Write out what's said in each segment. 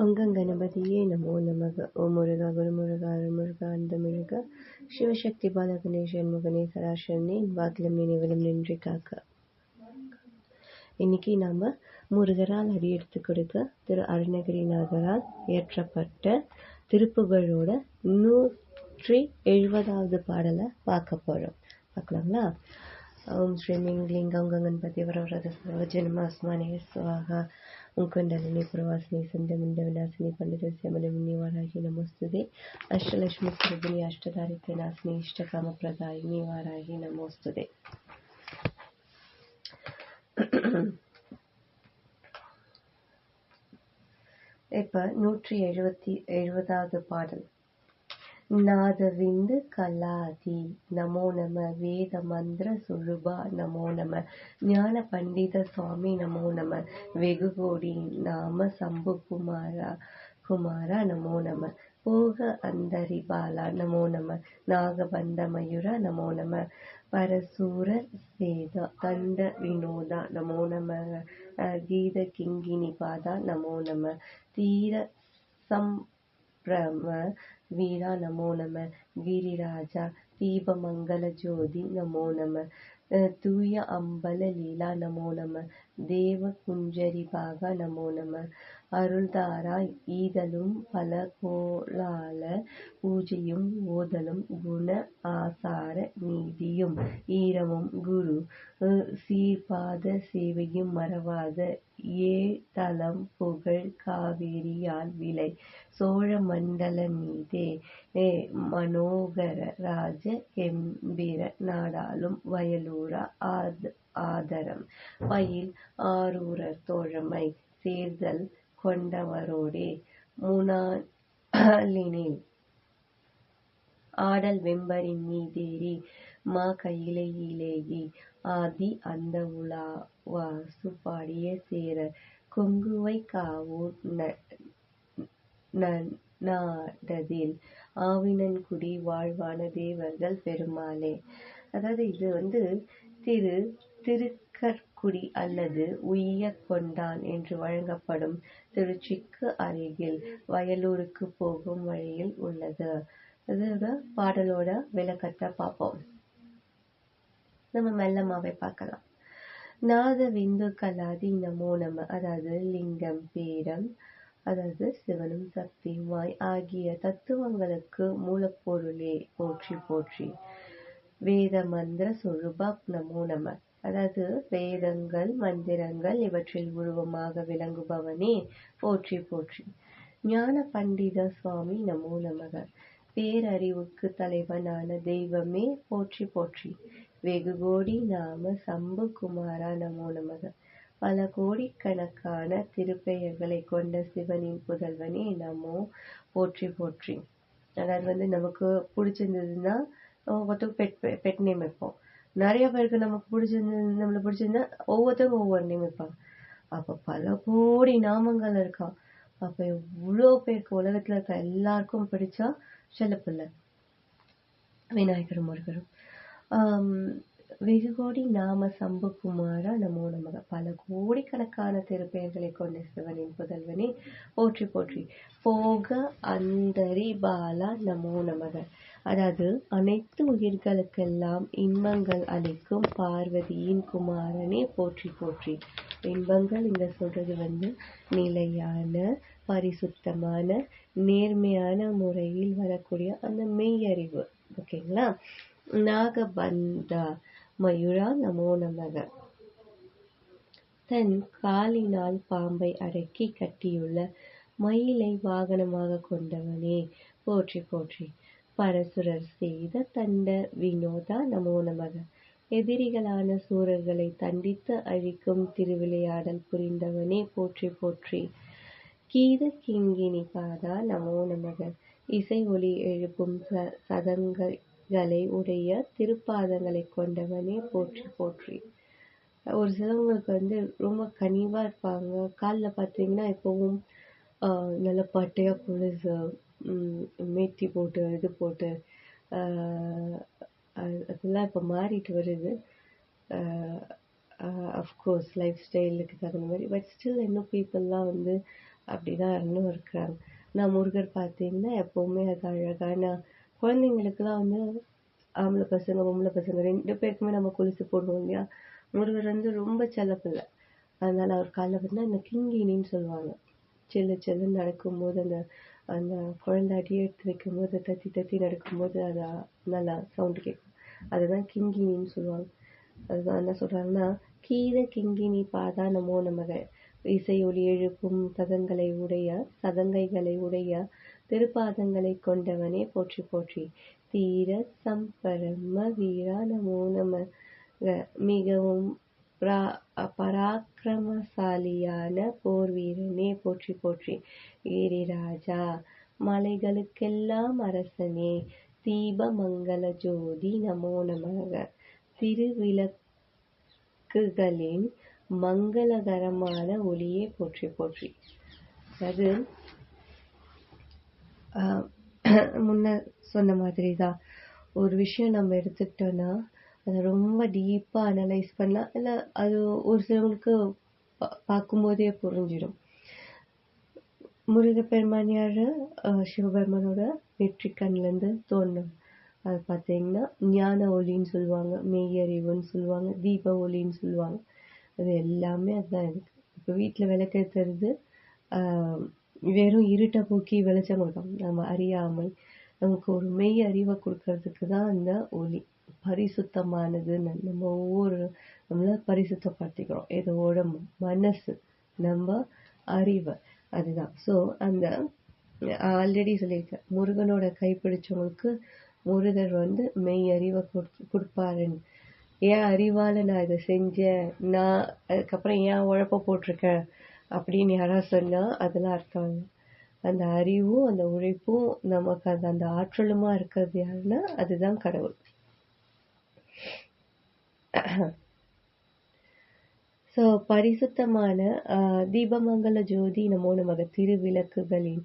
ஓங்காங் கணபதியே நமோ நமக. ஓ முருகா குரு குருமுருகா அருமுருகா அந்த முருகா சிவசக்தி பாலகனே முகனே சராசரனே வாக்கிலும் நினைவிலும் நின்று காக்க. இன்னைக்கு நாம முருகரால் அடி அடியெடுத்து கொடுக்க திரு அருணகிரிநாதரால் இயற்றப்பட்ட திருப்புகளோட நூற்றி எழுபதாவது பாடலை பார்க்க போகிறோம் பார்க்கலாங்களா? ஓம் ஸ்ரீ மிங்லிங் கங்கங்கன் பதி வரவரத சரோஜனமாஸ்மானே சுவாகா ಮುಖಂಡಲಿನಿ ಪ್ರವಾಸಿನಿ ಸಂಧ್ಯಮುಂಡ ವಿನಾಸಿನಿ ಪಂಡಿತಸ್ಯ ಮನವಿನಿ ವಾರಾಹಿ ನಮೋಸ್ತುತೆ ಅಷ್ಟಲಕ್ಷ್ಮಿ ಸ್ವರೂಪಿಣಿ ಅಷ್ಟದಾರಿದ್ರ್ಯ ನಾಸಿನಿ ಇಷ್ಟಕಾಮ ಪ್ರದಾಯಿನಿ ವಾರಾಹಿ ನಮೋಸ್ತುತೆ இப்போ நூற்றி எழுபத்தி எழுபதாவது பாடல் நாதவிந்து கலாதி நமோ நம வேத மந்திர சுழுபா. நமோ நம ஞான பண்டித சுவாமி. நமோ நம வெகுகோடி நாம சம்பு குமாரா குமாரா. நமோ நம போக அந்தரி பாலா. நமோ நம நாகபந்த மயூரா. நமோ நம பரசூர சேத. தண்ட வினோதா. நமோ நம கீத கிங்கினி பாதா. நமோ நம தீர சம்பிரம வீரா நமோ நம. கிரிராஜா தீபமங்கல ஜோதி நமோ நம. தூய அம்பல லீலா நமோ நம. தேவ குஞ்சரி பாகா நமோ நம. அருள்தாரா ஈதலும் பல கோளார பூஜையும் ஓதலும் குண ஆசார நீதியும். ஈரமும் குரு சீர்பாத சேவையும் மறவாத ஏழ்தலம் புகழ் காவேரியால் விளை. சோழ மண்டல மீதே மனோகர ராஜ கெம்பிர நாடாளும் வயலூரா ஆதரம். பயில் ஆரூரர் தோழமை சேர்தல் கொண்டவரோடே முனாலினில் ஆடல் வெம்பரின் மீதேறி மா கையிலேகி ஆதி அந்த உலாவாசு பாடிய சேர கொங்குவை காவூர் நாடதில் ஆவினன்குடி வாழ்வான தேவர்கள் பெருமாளே. அதாவது இது வந்து திரு திருக்கற்குடி அல்லது உய்ய கொண்டான் என்று வழங்கப்படும் திருச்சிக்கு அருகில் வயலூருக்கு போகும் வழியில் உள்ளது. இதோட பாடலோட விளக்கத்தை பார்ப்போம். நம்ம மெல்லமாவே பார்க்கலாம். நாத விந்து கலாதி நமோ நம. அதாவது லிங்கம் பேரம் அதாவது சிவனும் சக்தியுமாய் ஆகிய தத்துவங்களுக்கு மூலப்பொருளே. போற்றி போற்றி. வேத மந்திர சொருபா நமோ நம. அதாவது வேதங்கள் மந்திரங்கள் இவற்றில் உருவமாக விளங்குபவனே. போற்றி போற்றி. ஞான பண்டித சுவாமி நமோ நமக பேரறிவுக்கு தலைவனான தெய்வமே போற்றி போற்றி. வெகு கோடி நாம சம்பு குமாரா நமோ நமக. பல கோடிக்கணக்கான திருப்பெயர்களை கொண்ட சிவனின் புதல்வனே நமோ போற்றி போற்றி. அதாவது வந்து நமக்கு பிடிச்சிருந்ததுன்னா ஒவ்வொருத்தருக்கும் பெட் பெட் நேம் வைப்போம். நிறைய பேருக்கு நமக்கு பிடிச்சிருந்தது நம்மளை பிடிச்சிருந்தா ஒவ்வொருத்தருக்கும் ஒவ்வொரு நேம் வைப்பாங்க. அப்போ பல கோடி நாமங்கள் இருக்கான் அப்போ எவ்வளோ பேருக்கு உலகத்தில் இருக்க? எல்லாருக்கும் பிடிச்சா செல்லப்பிள்ளை விநாயகரும் முருகரும். வெகு கோடி நாம சம்புகுமாரா நமோ நமக. பல கோடிக்கணக்கான திருப்பெயர்களை கொண்ட சிவனின் புதல்வனே போற்றி போற்றி. போக அந்தரி பாலா நமோ நமக. அதாவது அனைத்து உயிர்களுக்கெல்லாம் இன்பங்கள் அளிக்கும் பார்வதியின் குமாரனே போற்றி போற்றி. இன்பங்கள் இங்க சொல்றது வந்து நிலையான பரிசுத்தமான நேர்மையான முறையில் வரக்கூடிய அந்த மெய்யறிவு. ஓகேங்களா? நாகபந்தா மயூரா நமோ நமக. தன் காலினால் பாம்பை அடக்கி கட்டியுள்ள மயிலை வாகனமாக கொண்டவனே. போற்றி போற்றி. பரசுரர் செய்த தண்ட வினோதா நமோ நமக. எதிரிகளான சூரர்களை தண்டித்து அழிக்கும் திருவிளையாடல் புரிந்தவனே. போற்றி போற்றி. கீத கிங்கினி பாதா நமோ நமக. இசை ஒளி எழுப்பும் சதங்களை உடைய திருப்பாதங்களை கொண்டவனே போற்றி போற்றி. ஒரு சிலவங்களுக்கு வந்து ரொம்ப கனிவா இருப்பாங்க. காலில் பார்த்தீங்கன்னா எப்பவும் நல்ல பட்டையா பொழுது மேத்தி போட்டு இது போட்டு அதெல்லாம் இப்போ மாறிட்டு வருது. அஃப்கோர்ஸ் லைஃப் ஸ்டைலுக்கு தகுந்த மாதிரி. பட் ஸ்டில் இன்னும் பீப்புளெலாம் வந்து அப்படிதான் இன்னும் இருக்கிறாங்க. நான் முருகர் பார்த்தீங்கன்னா எப்பவுமே அது அழகான குழந்தைங்களுக்குலாம் வந்து ஆம்பளை பசங்க பொம்பளை பசங்க ரெண்டு பேருக்குமே நம்ம கொலுசு போடுவோம் இல்லையா? முருகர் வந்து ரொம்ப செல்லப்பில்லை அதனால அவர் காலில் வந்து இந்த கிங்கினின்னு சொல்லுவாங்க. செல்லு செல்லுன்னு நடக்கும்போது அந்த அந்த குழந்தை அடி எடுத்து வைக்கும்போது தத்தி தத்தி நடக்கும்போது அது நல்லா சவுண்டு கேட்கும் அதுதான் கிங்கினின்னு சொல்லுவாங்க. அதுதான் என்ன சொல்கிறாங்கன்னா கீத கிங்கினி பாதா நமோ நமக இசையொலி எழுப்பும் சதங்களை உடைய சதங்கைகளை உடைய திருப்பாதங்களை கொண்டவனே. போற்றி போற்றி. தீர சம்பரம வீரா நமோ நம மிகவும் பிரா- பராக்கிரமசாலியான போர் வீரனே போற்றி போற்றி. கிரிராஜா மலைகளுக்கெல்லாம் அரசனே. தீபமங்கல ஜோதி நமோ நமக. திருவிளக்குகளின் மங்களகரமான ஒளியே போற்றி போற்றி. அது ஆஹ் முன்ன சொன்ன மாதிரி தான் ஒரு விஷயம் நம்ம எடுத்துக்கிட்டோம்னா அதை ரொம்ப டீப்பாக அனலைஸ் பண்ணலாம் இல்லை அது ஒரு சிலவங்களுக்கு பா- பார்க்கும்போதே புரிஞ்சிடும். முருகப்பெருமான் யாரு சிவபெருமானோட நெற்றிக் கண்லேருந்து அது பார்த்தீங்கன்னா ஞான ஒளின்னு சொல்லுவாங்க மெய்யறிவுன்னு சொல்லுவாங்க தீப ஒளின்னு சொல்லுவாங்க. அது எல்லாமே அதுதான் இருக்கு இப்போ வீட்டில் விளக்கேற்றுறது வெறும் இருட்டை போக்கி வெளிச்சம் கொடுக்கும் நம்ம அறியாமல் நமக்கு ஒரு மெய் அறிவை கொடுக்கறதுக்கு தான் அந்த ஒளி பரிசுத்தமானது. நம்ம ஒவ்வொரு நம்மள பரிசுத்தப்படுத்திக்கிறோம். இதோட மனசு நம்ம அறிவை. அதுதான். ஸோ அந்த ஆல்ரெடி சொல்லியிருக்கேன். முருகனோட கைப்பிடிச்சவங்களுக்கு முருகர் வந்து மெய் அறிவை கொடுத்து கொடுப்பாருன்னு. ஏன் அறிவால நான் இதை செஞ்சேன்? நான் அதுக்கப்புறம் ஏன் உழைப்ப போட்டிருக்கேன்? அப்படின்னு யாராவது சொன்னா அதெல்லாம் அர்த்தம். இல்லை அந்த அறிவும் அந்த உழைப்பும் நமக்கு அது அந்த ஆற்றலுமா இருக்கிறது யாருன்னா அதுதான் கடவுள். ஸோ பரிசுத்தமான ஆஹ், தீபமங்கல ஜோதி நமோ நமக திருவிளக்குகளின்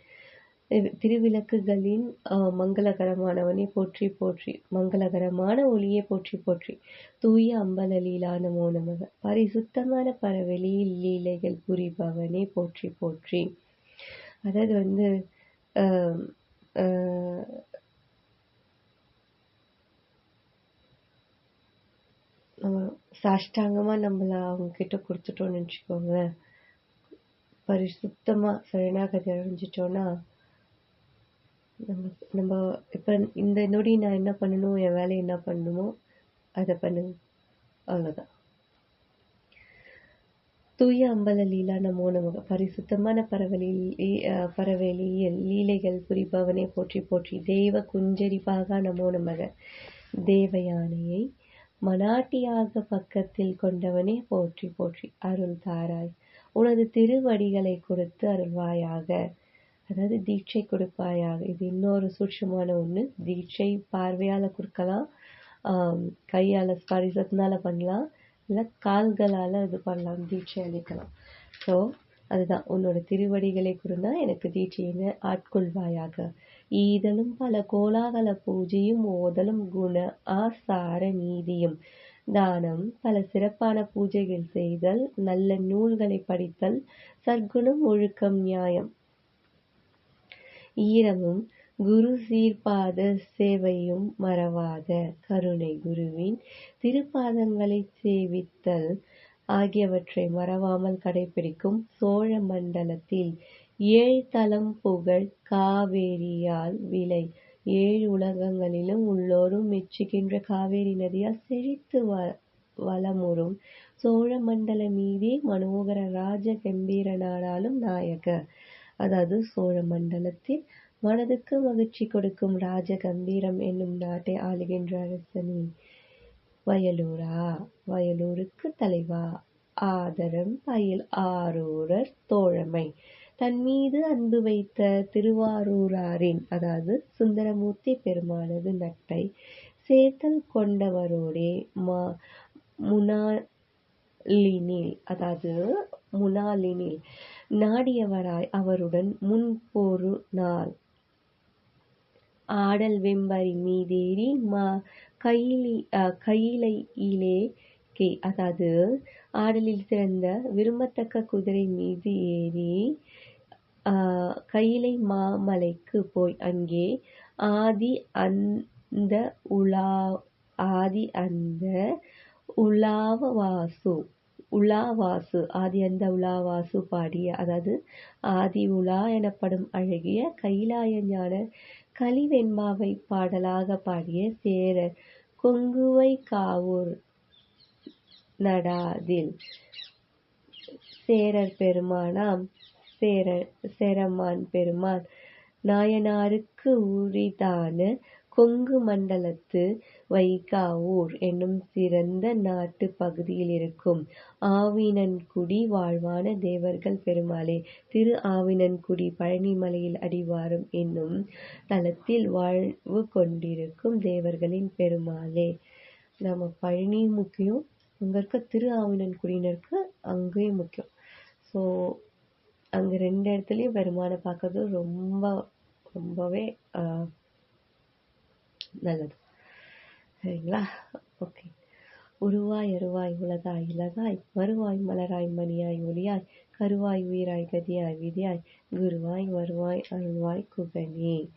திருவிளக்குகளின் ஆஹ், மங்களகரமானவனே போற்றி போற்றி மங்களகரமான ஒளியே போற்றி போற்றி. தூய அம்பல லீலா நமோ நமக பரிசுத்தமான பரவெளியில் லீலைகள் புரிபவனே போற்றி போற்றி. அதாவது வந்து ஆஹ், ஆஹ், நம்ம சாஷ்டாங்கமா நம்மள அவங்க கிட்ட கொடுத்துட்டோம்னு வச்சுக்கோங்களேன். பரிசுத்தமா சரணாகதி அடைஞ்சிட்டோன்னா நம்ம நம்ம இப்போ இந்த நொடி நான் என்ன பண்ணணும் என் வேலையை என்ன பண்ணணுமோ அதை பண்ணு. அவ்வளோதான் தூய அம்பல லீலா நமோ நமக. பரிசுத்தமான பறவை லீ- பரவெளியில் லீலைகள் புரிபவனே போற்றி போற்றி. தேவ குஞ்சரிப்பாக நமோ நமக. தேவயானையை மனாட்டியாக பக்கத்தில் கொண்டவனே போற்றி போற்றி. அருள் தாராய். உனது திருவடிகளை கொடுத்து அருள்வாயாக. அதாவது தீட்சை கொடுப்பாயாக. இது இன்னொரு சூட்சமான ஒண்ணு. தீட்சை பார்வையால கொடுக்கலாம் கையால் கையால ஸ்பரிசத்தினால பண்ணலாம். இல்ல கால்களால இது பண்ணலாம். தீட்சை அளிக்கலாம். ஸோ அதுதான். உன்னோட திருவடிகளை கொடுனா எனக்கு தீட்சையின ஆட்கொள்வாயாக. ஈதலும் பல கோலாகல பூஜையும் ஓதலும் குண ஆசார நீதியும். தானம் பல சிறப்பான பூஜைகள் செய்தல் நல்ல நூல்களை படித்தல் சற்குணம் ஒழுக்கம் நியாயம். ஈரமும் குரு சீர்பாத சேவையும் மறவாத கருணை குருவின் திருப்பாதங்களை சேவித்தல் ஆகியவற்றை மறவாமல் கடைபிடிக்கும் சோழ மண்டலத்தில் ஏழு தலம் புகழ் காவேரியால் விலை ஏழு உலகங்களிலும் உள்ளோரும் மெச்சுகின்ற காவேரி நதியால் செழித்து வ வளமுறும் சோழ மண்டல மீதே மனோகர ராஜ கம்பீர நாடாளும் நாயக. அதாவது சோழ மண்டலத்தில் மனதுக்கு மகிழ்ச்சி கொடுக்கும் ராஜ கம்பீரம் என்னும் நாட்டை ஆளுகின்ற அரசனே. வயலூரா வயலூருக்கு தலைவா. ஆதரம் பயில் ஆரூரர் தோழமை. தன் மீது அன்பு வைத்த திருவாரூராரின் அதாவது சுந்தரமூர்த்தி பெருமானது நட்பை சேர்த்தல் கொண்டவரோடே மா முனாலினில் அதாவது முனாலினில் நாடியவராய் அவருடன் முன்பொரு நாள் ஆடல் வெம்பரி மீதேறி மா கையிலி கையிலையிலே கே அதாவது ஆடலில் சிறந்த விரும்பத்தக்க குதிரை மீது ஏறி கையிலை மாமலைக்கு போய் அங்கே ஆதி அந்த உலா ஆதி அந்த உலாவ வாசு உலாவாசு ஆதி அந்த உலாவாசு பாடிய அதாவது ஆதி உலா எனப்படும் அழகிய கைலாய ஞான கலிவெண்மாவை பாடலாக பாடிய சேரர் கொங்குவை காவூர் நடாதில் சேரர் பெருமானாம் சேரர் சேரமான் பெருமான் நாயனாருக்கு உரிதான கொங்கு மண்டலத்து வைகாவூர் என்னும் சிறந்த நாட்டு பகுதியில் இருக்கும் ஆவினன்குடி வாழ்வான தேவர்கள் பெருமாளே. திரு ஆவினன்குடி பழனிமலையில் அடிவாரம் என்னும் தலத்தில் வாழ்வு கொண்டிருக்கும் தேவர்களின் பெருமாளே. நம்ம பழனி முக்கியம் அங்கே இருக்க திரு ஆவினன்குடியினருக்கு அங்கேயும் முக்கியம். ஸோ அங்கே ரெண்டு இடத்துலையும் பெருமானை பார்க்கறது ரொம்ப ரொம்பவே நல்லது. சரிங்களா? ஓகே. உருவாய் அருவாய் உலகாய் இலகாய் வருவாய் மலராய் மணியாய் ஒளியாய் கருவாய் உயிராய் கதியாய் விதியாய் குருவாய் வருவாய் அருள்வாய் குகனி.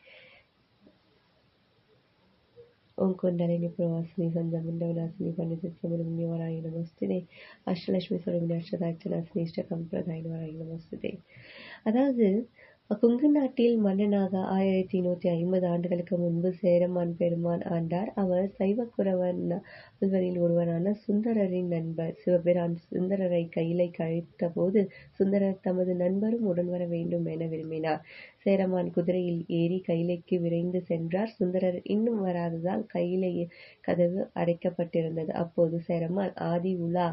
ఓం కుండలిని పురవాసిని సంజమండవనాశిని పండిత శివరుణ్ణి వరాయ నమస్తుదే அஷ்டலட்சுமி சுரமணி அஷ்டதாட்ச நாசினி இஷ்ட கம்பிரதாயின வராய் நமஸ்தே அதாவது கொங்கு நாட்டில் மன்னனாக ஆயிரத்தி நூற்றி ஐம்பது ஆண்டுகளுக்கு முன்பு சேரமான் பெருமான் ஆண்டார். அவர் சைவக்குறவன் நால்வரில் ஒருவரான சுந்தரரின் நண்பர். சிவபிரான் சுந்தரரை கையிலை கழித்த போது சுந்தரர் தமது நண்பரும் உடன் வர வேண்டும் என விரும்பினார். சேரமான் குதிரையில் ஏறி கைலைக்கு விரைந்து சென்றார். சுந்தரர் இன்னும் வராததால் கையிலை கதவு அடைக்கப்பட்டிருந்தது. அப்போது சேரமான் ஆதி உலா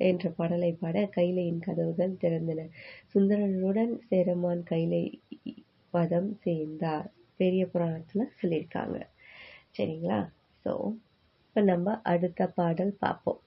என்ற பாடலை பாட கைலையின் கதவுகள் திறந்தன. சுந்தரருடன் சேரமான் கைலை வதம் சேர்ந்தார். பெரிய புராணத்துல சொல்லியிருக்காங்க. சரிங்களா? ஸோ இப்போ நம்ம அடுத்த பாடல் பார்ப்போம்.